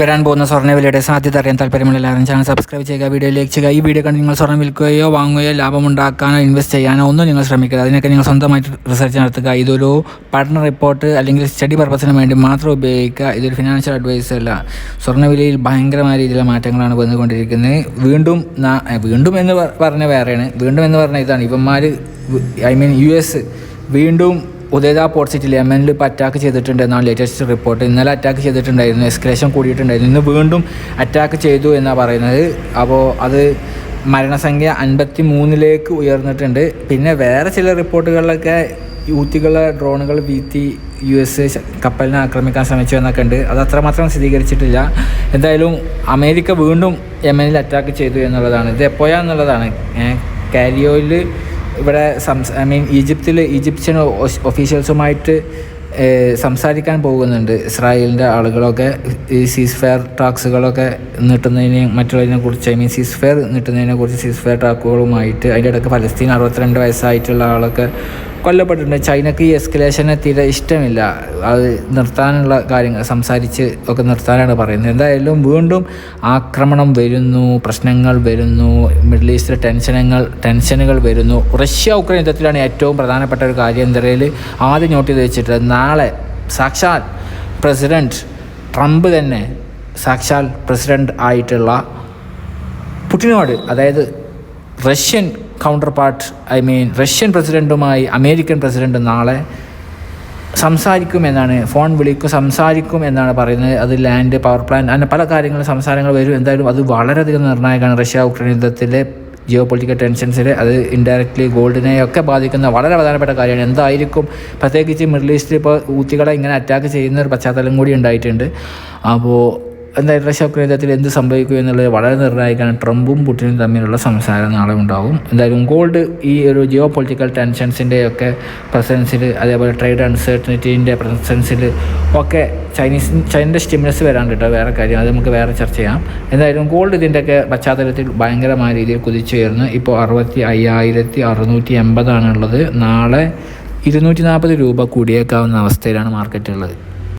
വരാൻ പോകുന്ന സ്വർണവിലയുടെ സാധ്യത അറിയാൻ താല്പര്യമുള്ള എല്ലാവരും ചാനൽ സബ്സ്ക്രൈബ് ചെയ്യുക വീഡിയോ ലൈക്ക് ചെയ്യുക. ഈ വീഡിയോ കണ്ട് നിങ്ങൾ സ്വർണം വിൽക്കുകയോ വാങ്ങുകയോ ലാഭമുണ്ടാക്കാനോ ഇൻവെസ്റ്റ് ചെയ്യാനോ ഒന്നും നിങ്ങൾ ശ്രമിക്കുക അതിനൊക്കെ നിങ്ങൾ സ്വന്തമായിട്ട് റിസർച്ച് നടത്തുക. ഇതൊരു പഠന റിപ്പോർട്ട് അല്ലെങ്കിൽ സ്റ്റഡി പർപ്പസിന് വേണ്ടി മാത്രം ഉപയോഗിക്കുക. ഇതൊരു ഫിനാൻഷ്യൽ അഡ്വൈസ് അല്ല. സ്വർണവിലയിൽ ഭയങ്കരമായ രീതിയിലുള്ള മാറ്റങ്ങളാണ് വന്നുകൊണ്ടിരിക്കുന്നത്. വീണ്ടും വീണ്ടും എന്ന് പറഞ്ഞ വേറെയാണ്. വീണ്ടും എന്ന് പറഞ്ഞാൽ ഇതാണ്. ഇവന്മാർ ഐ മീൻ യു എസ് വീണ്ടും ഉദയത പോർട്ട് സിറ്റിയിൽ യമനിൽ ഇപ്പോൾ അറ്റാക്ക് ചെയ്തിട്ടുണ്ട് എന്നാണ് ലേറ്റസ്റ്റ് റിപ്പോർട്ട് ഇന്നലെ അറ്റാക്ക് ചെയ്തിട്ടുണ്ടായിരുന്നു. എസ്കലേഷൻ കൂടിയിട്ടുണ്ടായിരുന്നു. ഇന്ന് വീണ്ടും അറ്റാക്ക് ചെയ്തു എന്നാണ് പറയുന്നത്. അപ്പോൾ അത് മരണസംഖ്യ അൻപത്തി മൂന്നിലേക്ക് ഉയർന്നിട്ടുണ്ട്. പിന്നെ വേറെ ചില റിപ്പോർട്ടുകളിലൊക്കെ യൂത്തികളെ ഡ്രോണുകൾ വീഴ്ത്തി യു എസ് കപ്പലിനെ ആക്രമിക്കാൻ ശ്രമിച്ചു എന്നൊക്കെ ഉണ്ട്. അത് അത്രമാത്രം സ്ഥിരീകരിച്ചിട്ടില്ല. എന്തായാലും അമേരിക്ക വീണ്ടും യമനിൽ അറ്റാക്ക് ചെയ്തു എന്നുള്ളതാണ്. ഇത് എപ്പോഴാന്നുള്ളതാണ്. കാരിയോയിൽ ഇവിടെ സംസ് ഐ മീൻ ഈജിപ്തിൽ ഈജിപ്ഷ്യൻ ഒഫീഷ്യൽസുമായിട്ട് സംസാരിക്കാൻ പോകുന്നുണ്ട്. ഇസ്രായേലിന്റെ ആളുകളൊക്കെ ഈ സീസ് ഫെയർ ടാക്സുകളൊക്കെ നീട്ടുന്നതിനെ മറ്റുള്ളതിനെ കുറിച്ച് ഐ മീൻ സീസ് ഫെയർ നീട്ടുന്നതിനെ കുറിച്ച് സീസ് ഫെയർ ടാക്കുകളുമായിട്ട് അതിന്റെ ഇടയ്ക്ക് ഫലസ്തീൻ അറുപത്തിരണ്ട് വയസ്സായിട്ടുള്ള ആളൊക്കെ കൊല്ലപ്പെട്ടിട്ടുണ്ട്. ചൈനക്ക് ഈ എസ്കലേഷനെ തീരെ ഇഷ്ടമില്ല. അത് നിർത്താനുള്ള കാര്യങ്ങൾ സംസാരിച്ച് ഒക്കെ നിർത്താനാണ് പറയുന്നത്. എന്തായാലും വീണ്ടും ആക്രമണം വരുന്നു പ്രശ്നങ്ങൾ വരുന്നു മിഡിൽ ഈസ്റ്റിലെ ടെൻഷനുകൾ ടെൻഷനുകൾ വരുന്നു. റഷ്യ ഉക്രൈൻ യുദ്ധത്തിലാണ് ഏറ്റവും പ്രധാനപ്പെട്ട ഒരു കാര്യം. എന്തരയിൽ ആദ്യം നോട്ട് ചെയ്ത് വെച്ചിട്ട് നാളെ സാക്ഷാൽ പ്രസിഡന്റ് ട്രംപ് തന്നെ സാക്ഷാൽ പ്രസിഡന്റ് ആയിട്ടുള്ള പുടിനോട് അതായത് Russian counterpart I mean Russian പ്രസിഡന്റുമായി അമേരിക്കൻ പ്രസിഡന്റ് നാളെ സംസാരിക്കും എന്നാണ് ഫോൺ വിളിക്കും സംസാരിക്കും എന്നാണ് പറയുന്നത്. അത് ലാൻഡ് പവർ പ്ലാന്റ് അങ്ങനെ പല കാര്യങ്ങളും സംസാരങ്ങൾ വരും. എന്തായാലും അത് വളരെയധികം നിർണായകമാണ് റഷ്യ ഉക്രൈൻ യുദ്ധത്തിലെ ജിയോ പൊളിറ്റിക്കൽ ടെൻഷൻസിൽ അത് ഇൻഡയറക്റ്റ്ലി ഗോൾഡിനെ ഒക്കെ ബാധിക്കുന്ന വളരെ പ്രധാനപ്പെട്ട കാര്യമാണ്. എന്തായിരിക്കും? പ്രത്യേകിച്ച് മിഡിൽ ഈസ്റ്റിൽ ഇപ്പോൾ ഊത്തികളെ ഇങ്ങനെ അറ്റാക്ക് ചെയ്യുന്ന ഒരു പശ്ചാത്തലം കൂടി ഉണ്ടായിട്ടുണ്ട്. അപ്പോൾ എന്തായാലും റഷ്യ യുദ്ധത്തിൽ എന്ത് സംഭവിക്കും എന്നുള്ളത് വളരെ നിർണായകമാണ്. ട്രംപും പുടിനും തമ്മിലുള്ള സംസാരം നാളെ ഉണ്ടാകും എന്തായാലും ഗോൾഡ് ഈ ഒരു ജിയോ പൊളിറ്റിക്കൽ ടെൻഷൻസിന്റെ ഒക്കെ പ്രസൻസിൽ അതേപോലെ ട്രേഡ് അൺസർട്ടനിറ്റീന്റെ പ്രസൻസിൽ ഒക്കെ ചൈനീസ് ചൈനയുടെ സ്റ്റിമുലസ് വരാണ്ട് വേറെ കാര്യം അത് നമുക്ക് വേറെ ചർച്ച ചെയ്യാം. എന്തായാലും ഗോൾഡ് ഇതിന്റെയൊക്കെ പശ്ചാത്തലത്തിൽ ഭയങ്കരമായ രീതിയിൽ കുതിച്ചുയർന്ന്. ഇപ്പോൾ അറുപത്തി അയ്യായിരത്തി അറുന്നൂറ്റി എൺപതാണുള്ളത് നാളെ ഇരുന്നൂറ്റി നാൽപ്പത് രൂപ കൂടിയേക്കാവുന്ന അവസ്ഥയിലാണ് മാർക്കറ്റുള്ളത്